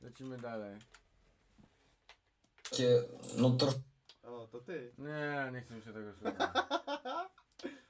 Lecimy dalej. Takie, no O, to ty. Nie, nie chcę mi się tego słuchać.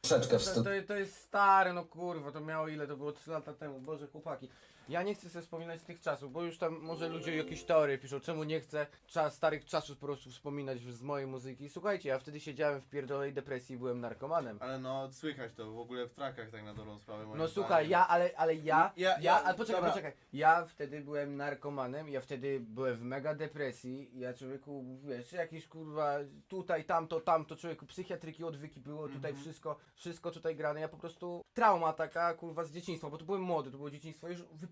troszeczkę To, wstyd. to, to jest stare, no kurwa, to miało ile? To było 3 lata temu, boże chłopaki. Ja nie chcę sobie wspominać tych czasów, bo już tam może ludzie jakieś teorie piszą, czemu nie chcę czas, starych czasów po prostu wspominać z mojej muzyki. Słuchajcie, ja wtedy siedziałem w pierdolej depresji i byłem narkomanem. Ale no, słychać to w ogóle w trakach tak na dobrą sprawę. moim No zdaniem. słuchaj, ja, ale, ale ja, Ja- ja, ja- ale poczekaj, dobra. poczekaj. Ja wtedy byłem narkomanem, ja wtedy byłem w mega depresji, ja człowieku, wiesz, jakieś kurwa, tutaj, tamto, tamto, człowieku, psychiatryki, odwyki było, tutaj Mhm. wszystko, wszystko tutaj grane, ja po prostu, trauma taka, kurwa, z dzieciństwa, bo to byłem młody, to było dzieciństwo, już wy,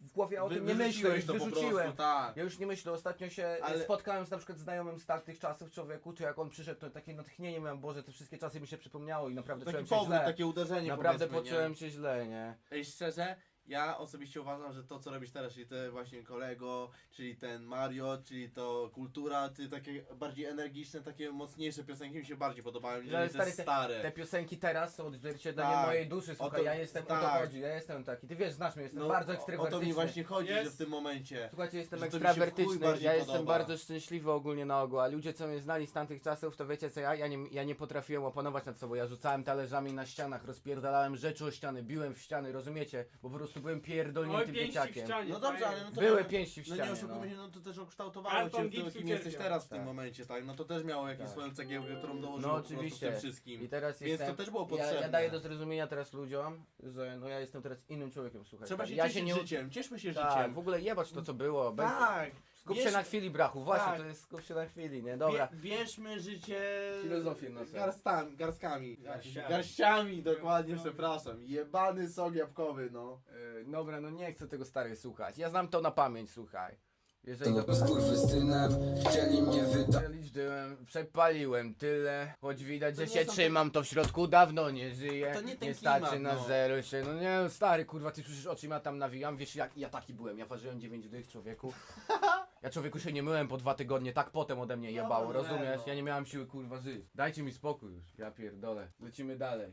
w głowie o Wy- tym nie wyrzuciłeś myślę, już to po wyrzuciłem. prostu, tak. Ja już nie myślę, ostatnio się Ale- spotkałem z na przykład znajomym z tamtych czasów człowieku, to jak on przyszedł, to takie natchnienie miałem, Boże, te wszystkie czasy mi się przypomniało i naprawdę Taki czułem się powrót, źle. takie uderzenie Naprawdę powiedzmy, nie? poczułem się źle, nie? Ej, szczerze, ja osobiście uważam, że to co robisz teraz, czyli te właśnie kolego, czyli ten Mario, czyli to kultura, ty takie bardziej energiczne, takie mocniejsze piosenki mi się bardziej podobają niż Ale te stary, te- stare. Te piosenki teraz są odzwierciedleniem Tak. mojej duszy, słuchaj, to- ja jestem, o tak. to chodzi, ja jestem taki, ty wiesz, znasz mnie, jestem No, bardzo o- ekstrawertyczny. O to mi właśnie chodzi, Jest. że w tym momencie. Słuchajcie, jestem że to mi się w chuj ekstrawertyczny, bardziej ja jestem podoba. bardzo szczęśliwy ogólnie na ogół, a ludzie co mnie znali z tamtych czasów, to wiecie co ja, ja nie, ja nie potrafiłem opanować nad sobą, ja rzucałem talerzami na ścianach, rozpierdalałem rzeczy o ściany, biłem w ściany, rozumiecie, bo po prostu byłem Oj, pierdolniętym dzieciakiem. ścianie. No dobrze, ale no to Były pięści w No ścianie, nie oszukujmy no. się, no to też okształtowało Alton cię w tym, kim jesteś teraz w tym Tak. momencie, tak? No to też miało jakąś Tak. swoją cegiełkę, którą dołożyło No po prostu oczywiście. tym wszystkim. I teraz Więc jestem, to też było ja, potrzebne. ja daję do zrozumienia teraz ludziom, że no ja jestem teraz innym człowiekiem, słuchaj. Trzeba się ja cieszyć się nie... życiem, cieszmy się Tak, życiem. w ogóle jebać to co było, będzie- Tak. Skup się Bierz- na chwili, brachu. Właśnie, Tak. to jest skup się na chwili, nie? Dobra. Bie, bierzmy życie Filozofię na serio. garstami, garstkami. Garściami. Garściami, dokładnie, przepraszam. Jebany sok jabłkowy, no. Yy, dobra, no nie chcę tego stary słuchać. Ja znam to na pamięć, słuchaj. Jeżeli to skurwysynem chcieli mnie wydać. Przepaliłem tyle, choć widać, To że nie się są te- trzymam, to w środku dawno nie żyje. To nie ten starczy klimat, na no. zero się. No nie, no stary, kurwa, ty słyszysz o czym ja tam nawijam, wiesz jak ja taki byłem, ja ważyłem 9 dych, człowieku. Ja człowieku się nie myłem po dwa tygodnie, tak potem ode mnie jebało, rozumiesz? no. Ja nie miałem siły kurwa żyć. Dajcie mi spokój już, ja pierdolę. Lecimy dalej.